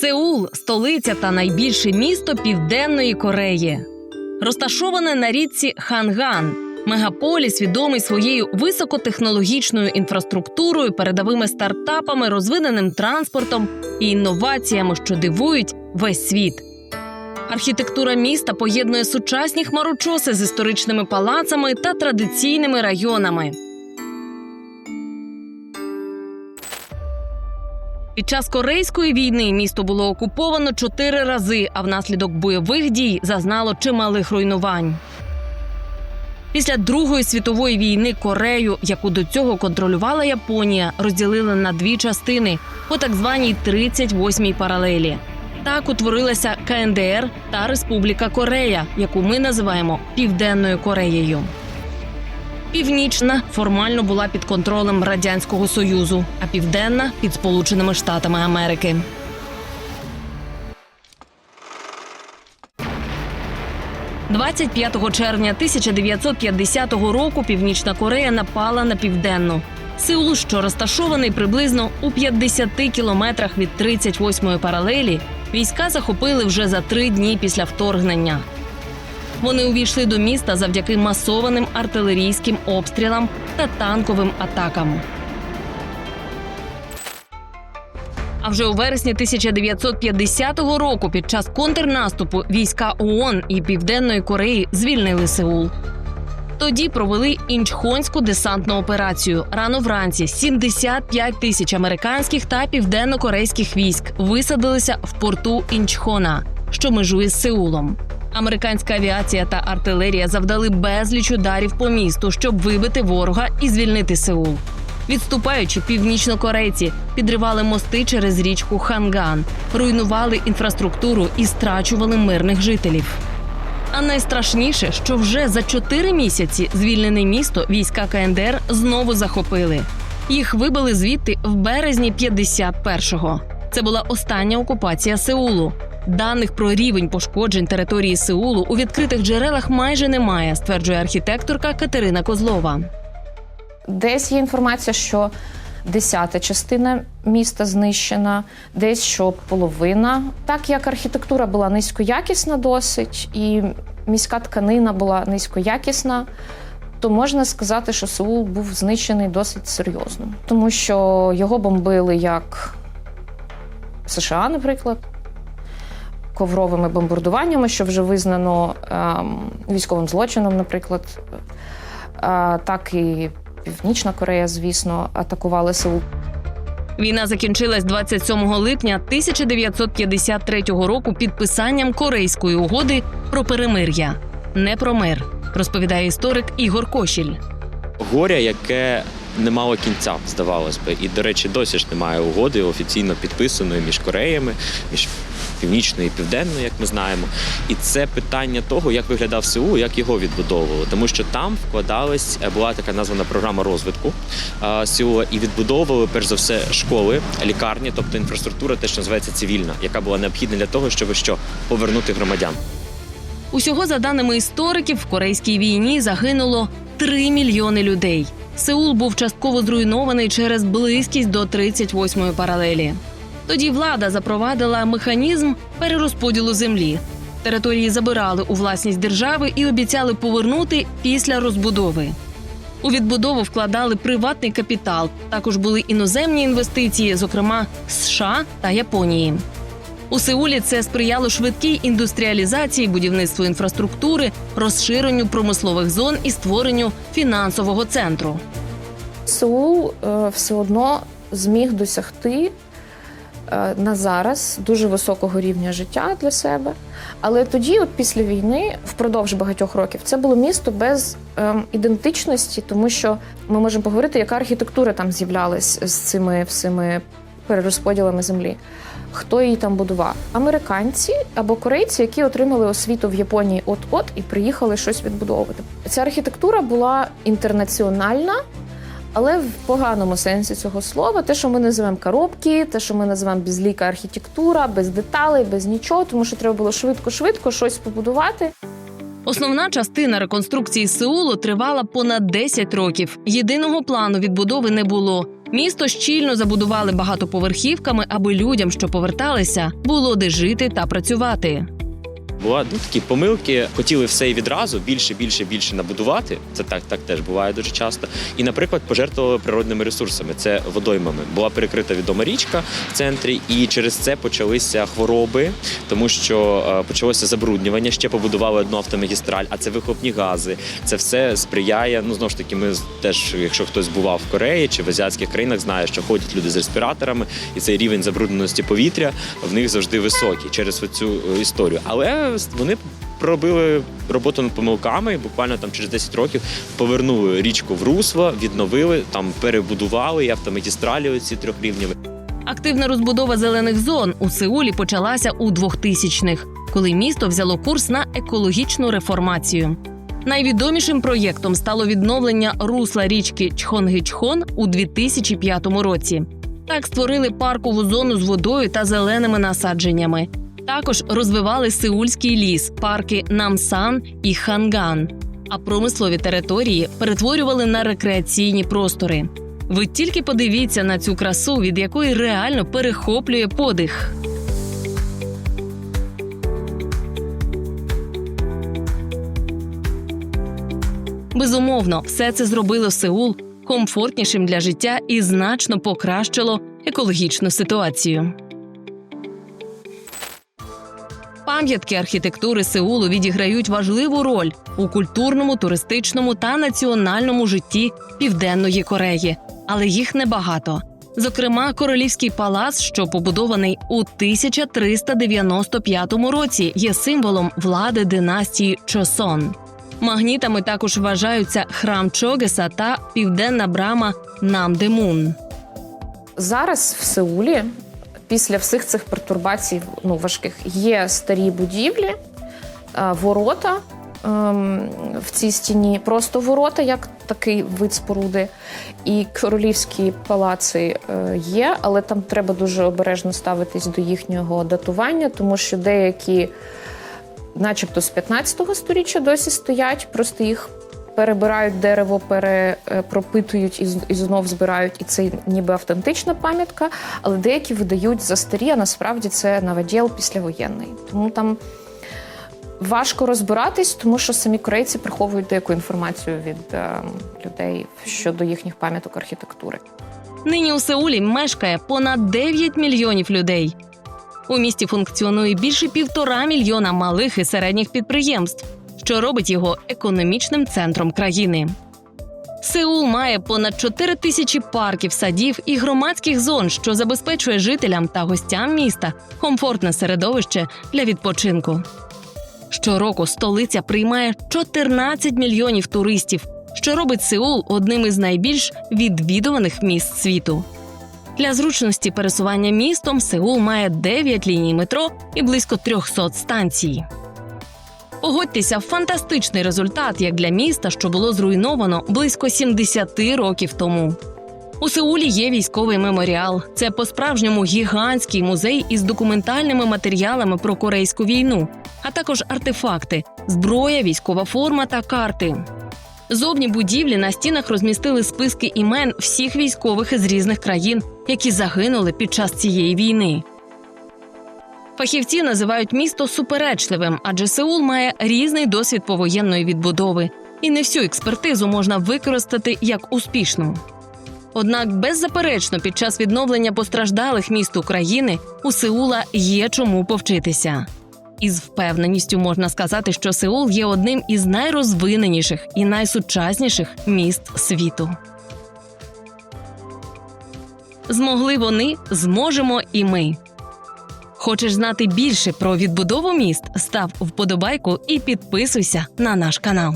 Сеул столиця та найбільше місто Південної Кореї. Розташоване на річці Ханган. Мегаполіс відомий своєю високотехнологічною інфраструктурою, передовими стартапами, розвиненим транспортом і інноваціями, що дивують весь світ. Архітектура міста поєднує сучасні хмарочоси з історичними палацами та традиційними районами. Під час Корейської війни місто було окуповано чотири рази, а внаслідок бойових дій зазнало чималих руйнувань. Після Другої світової війни Корею, яку до цього контролювала Японія, розділили на дві частини по так званій 38-й паралелі. Так утворилася КНДР та Республіка Корея, яку ми називаємо Південною Кореєю. Північна формально була під контролем Радянського Союзу, а південна під Сполученими Штатами Америки. «25 червня 1950 року Північна Корея напала на південну. Сеул, що розташований приблизно у 50 кілометрах від 38-ї паралелі, війська захопили вже за три дні після вторгнення. Вони увійшли до міста завдяки масованим артилерійським обстрілам та танковим атакам. А вже у вересні 1950 року під час контрнаступу війська ООН і Південної Кореї звільнили Сеул. Тоді провели інчхонську десантну операцію. Рано вранці 75 тисяч американських та південно-корейських військ висадилися в порту Інчхона, що межує з Сеулом. Американська авіація та артилерія завдали безліч ударів по місту, щоб вибити ворога і звільнити Сеул. Відступаючи, північнокорейці підривали мости через річку Ханган, руйнували інфраструктуру і страчували мирних жителів. А найстрашніше, що вже за чотири місяці звільнене місто війська КНДР знову захопили. Їх вибили звідти в березні 51-го. Це була остання окупація Сеулу. Даних про рівень пошкоджень території Сеулу у відкритих джерелах майже немає, стверджує архітекторка Катерина Козлова. Десь є інформація, що десята частина міста знищена, десь що половина. Так як архітектура була низькоякісна досить, і міська тканина була низькоякісна, то можна сказати, що Сеул був знищений досить серйозно, тому що його бомбили як США, наприклад. Ковровими бомбардуваннями, що вже визнано ем, військовим злочином, наприклад, Е, так і Північна Корея, звісно, атакували Сеул. Війна закінчилась 27 липня 1953 року підписанням Корейської угоди про перемир'я. Не про мир, розповідає історик Ігор Кошіль. горя, яке не мало кінця, здавалось би. І, до речі, досі ж немає угоди офіційно підписаної між Кореями, між північною і південною, як ми знаємо. І це питання того, як виглядав Сеул, як його відбудовували. Тому що там вкладалась е, була така названа програма розвитку Сеула, і відбудовували перш за все школи, лікарні, тобто інфраструктура, те, що називається цивільна, яка була необхідна для того, щоб що повернути громадян. Усього, за даними істориків, в корейській війні загинуло 3 мільйони людей. Сеул був частково зруйнований через близькість до 38-ї паралелі. Тоді влада запровадила механізм перерозподілу землі. Території забирали у власність держави і обіцяли повернути після розбудови. У відбудову вкладали приватний капітал. Також були іноземні інвестиції, зокрема США та Японії. У Сеулі це сприяло швидкій індустріалізації, будівництву інфраструктури, розширенню промислових зон і створенню фінансового центру. Сеул е, все одно зміг досягти на зараз дуже високого рівня життя для себе. Але тоді, от після війни, впродовж багатьох років, це було місто без ем, ідентичності, тому що ми можемо поговорити, яка архітектура там з'являлась з цими всіми перерозподілами землі. Хто її там будував? Американці або корейці, які отримали освіту в Японії от-от і приїхали щось відбудовувати. Ця архітектура була інтернаціональна, але в поганому сенсі цього слова, те, що ми називаємо коробки, те, що ми називаємо безліка архітектура, без деталей, без нічого, тому що треба було швидко-швидко щось побудувати. Основна частина реконструкції Сеулу тривала понад 10 років. Єдиного плану відбудови не було. Місто щільно забудували багатоповерхівками, аби людям, що поверталися, було де жити та працювати. Була ну, такі помилки, хотіли все і відразу більше, більше, більше набудувати. Це так, так теж буває дуже часто. І, наприклад, пожертвували природними ресурсами, це водоймами. Була перекрита відома річка в центрі, і через це почалися хвороби, тому що е, почалося забруднювання. Ще побудували одну автомагістраль, а це вихлопні гази. Це все сприяє. Ну знову ж таки, ми теж, якщо хтось бував в Кореї чи в азіатських країнах, знає, що ходять люди з респіраторами, і цей рівень забрудненості повітря в них завжди високий через цю історію. Але вони пробили роботу над помилками, і буквально там через 10 років повернули річку в русло, відновили там, перебудували і автомагістралі оці трьохрівневі. Активна розбудова зелених зон у Сеулі почалася у 2000-х, коли місто взяло курс на екологічну реформацію. Найвідомішим проєктом стало відновлення русла річки Чхонгичхон у 2005 році. Так створили паркову зону з водою та зеленими насадженнями. Також розвивали Сеульський ліс, парки Намсан і Ханган. А промислові території перетворювали на рекреаційні простори. Ви тільки подивіться на цю красу, від якої реально перехоплює подих. Безумовно, все це зробило Сеул комфортнішим для життя і значно покращило екологічну ситуацію. Пам'ятки архітектури Сеулу відіграють важливу роль у культурному, туристичному та національному житті Південної Кореї, але їх небагато. Зокрема, королівський палац, що побудований у 1395 році, є символом влади династії Чосон. Магнітами також вважаються храм Чогеса та південна брама Намдемун. Зараз в Сеулі, після всіх цих пертурбацій ну, важких, є старі будівлі, е, ворота ем, в цій стіні, просто ворота, як такий вид споруди. І королівські палаци е, є, але там треба дуже обережно ставитись до їхнього датування, тому що деякі, начебто, з 15-го століття досі стоять, просто їх перебирають дерево, перепропитують і, і знов збирають, і це ніби автентична пам'ятка, але деякі видають за старі, а насправді це новоділ післявоєнний. Тому там важко розбиратись, тому що самі корейці приховують деяку інформацію від е, людей щодо їхніх пам'яток архітектури. Нині у Сеулі мешкає понад 9 мільйонів людей. У місті функціонує більше півтора мільйона малих і середніх підприємств, що робить його економічним центром країни. Сеул має понад 4 тисячі парків, садів і громадських зон, що забезпечує жителям та гостям міста комфортне середовище для відпочинку. Щороку столиця приймає 14 мільйонів туристів, що робить Сеул одним із найбільш відвідуваних міст світу. Для зручності пересування містом Сеул має 9 ліній метро і близько 300 станцій. Погодьтеся, фантастичний результат як для міста, що було зруйновано близько 70 років тому. У Сеулі є військовий меморіал. Це по-справжньому гігантський музей із документальними матеріалами про корейську війну, а також артефакти, зброя, військова форма та карти. Зовні будівлі на стінах розмістили списки імен всіх військових із різних країн, які загинули під час цієї війни. Фахівці називають місто суперечливим, адже Сеул має різний досвід повоєнної відбудови, і не всю експертизу можна використати як успішну. Однак, беззаперечно, під час відновлення постраждалих міст України у Сеула є чому повчитися. Із впевненістю можна сказати, що Сеул є одним із найрозвиненіших і найсучасніших міст світу. Змогли вони, зможемо і ми. Хочеш знати більше про відбудову міст? Став вподобайку і підписуйся на наш канал.